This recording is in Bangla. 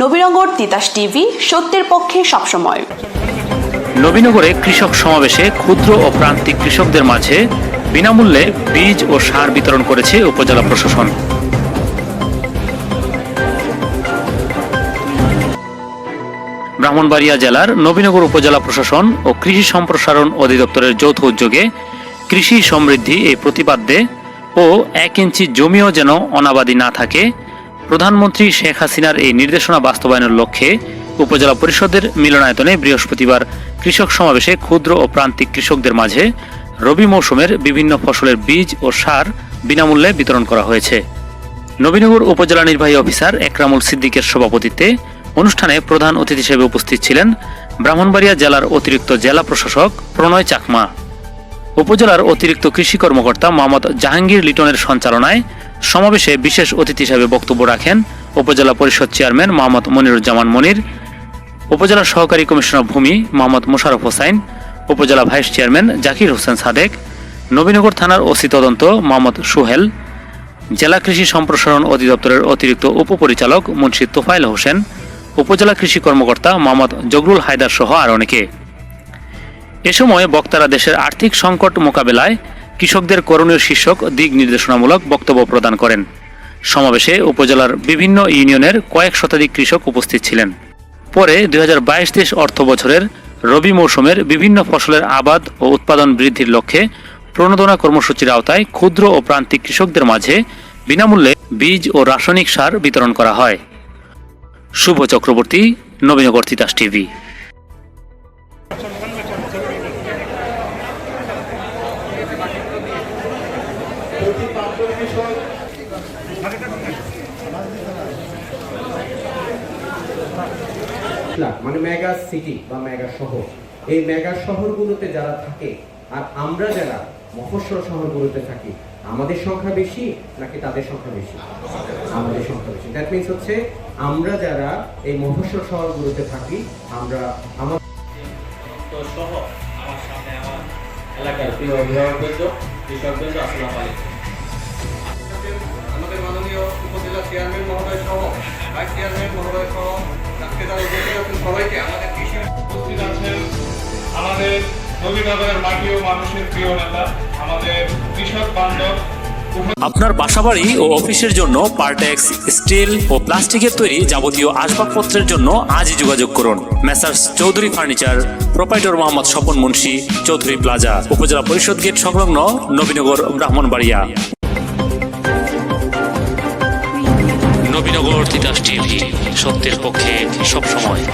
নবীনগর তিতাস টিভি, সত্যের পক্ষে সবসময়। নবীনগরে কৃষক সমাবেশে ক্ষুদ্র ও প্রান্তিক কৃষকদের মাঝে বিনামূল্যে বীজ ও সার বিতরণ করেছে উপজেলা প্রশাসন। ব্রাহ্মণবাড়িয়া জেলার নবীনগর উপজেলা প্রশাসন ও কৃষি সম্প্রসারণ অধিদপ্তরের যৌথ উদ্যোগে কৃষি সমৃদ্ধি এই প্রতিপাদ্যে ও এক ইঞ্চি জমিও যেন অনাবাদী না থাকে প্রধানমন্ত্রী শেখ হাসিনার এই নির্দেশনা বাস্তবায়নের লক্ষ্যে উপজেলা পরিষদের মিলনায়তনে বৃহস্পতিবার কৃষক সমাবেশে ক্ষুদ্র ও প্রান্তিক কৃষকদের মাঝে রবি মৌসুমের বিভিন্ন ফসলের বীজ ও সার বিনামূল্যে বিতরণ করা হয়েছে। নবীনগর উপজেলা নির্বাহী অফিসার একরামুল সিদ্দিকের সভাপতিত্বে অনুষ্ঠানে প্রধান অতিথি হিসেবে উপস্থিত ছিলেন ব্রাহ্মণবাড়িয়া জেলার অতিরিক্ত জেলা প্রশাসক প্রণয় চাকমা। উপজেলার অতিরিক্ত কৃষি কর্মকর্তা মোহাম্মদ জাহাঙ্গীর লিটনের সঞ্চালনায় সমাবেশে বিশেষ অতিথি হিসেবে বক্তব্য রাখেন উপজেলা পরিষদ চেয়ারম্যান মোহাম্মদ মনিরুজ্জামান মনির, উপজেলা সহকারী কমিশনার ভূমি মোহাম্মদ মোশারফ হোসাইন, উপজেলা ভাইস চেয়ারম্যান জাকির হোসেন সাদেক, নবীনগর থানার ওসি তদন্ত মোহাম্মদ সুহেল, জেলা কৃষি সম্প্রসারণ অধিদপ্তরের অতিরিক্ত উপপরিচালক মুন্সি তোফায়েল হোসেন, উপজেলা কৃষি কর্মকর্তা মোহাম্মদ জগরুল হায়দার সহ আর অনেকে। এ সময় বক্তারা দেশের আর্থিক সংকট মোকাবেলায় কৃষকদের করণীয় শীর্ষক দিক নির্দেশনামূলক বক্তব্য প্রদান করেন। সমাবেশে উপজেলার বিভিন্ন ইউনিয়নের কয়েক শতাধিক কৃষক উপস্থিত ছিলেন। পরে দুই হাজার বাইশ তেইশ অর্থ বছরের রবি মৌসুমের বিভিন্ন ফসলের আবাদ ও উৎপাদন বৃদ্ধির লক্ষ্যে প্রণোদনা কর্মসূচির আওতায় ক্ষুদ্র ও প্রান্তিক কৃষকদের মাঝে বিনামূল্যে বীজ ও রাসায়নিক সার বিতরণ করা হয়। শুভ চক্রবর্তী, নবীনগর তিতাস টিভি। মানে মেগা সিটি বা মেগা শহর। এই মেগা শহরগুলোতে যারা থাকে আর আমরা যারা মফস্বল শহরগুলোতে থাকি আমাদের সংখ্যা বেশি নাকি তাদের সংখ্যা বেশি? আমাদের সংখ্যা বেশি। দ্যাট মিনস হচ্ছে আমরা যারা এই মফস্বল শহরগুলোতে থাকি আমরা আমার তো সহ আমার সামনে আমার এলাকার প্রিয় অভিভাবকবৃন্দ কৃষকবৃন্দ আসসালামু আলাইকুম। চেয়ারম্যান মহোদয় সহ, ভাইস চেয়ারম্যান মহোদয় সহ, আজকে উপস্থিত আছেন সবাইকে, আমাদের কৃষি উপস্থিত আছেন, আমাদের নবীনগরের মাটি ও মানুষের প্রিয় নেতা, আমাদের কৃষক বান্ধব। আপনার বাসাবাড়ি ও অফিসের জন্য পার্টেক্স, স্টিল ও প্লাস্টিকের তৈরি যাবতীয় আসবাবপত্রের জন্য আজই যোগাযোগ করুন। Messrs Chowdhury furniture, proprietor Mohammad Swapan Munshi, Chowdhury plaza, upazila parishad gate সংলগ্ন নবীনগর ব্রাহ্মণবাড়িয়া। নবীনগর তিতাস টিভি সত্যের পক্ষে সবসময়।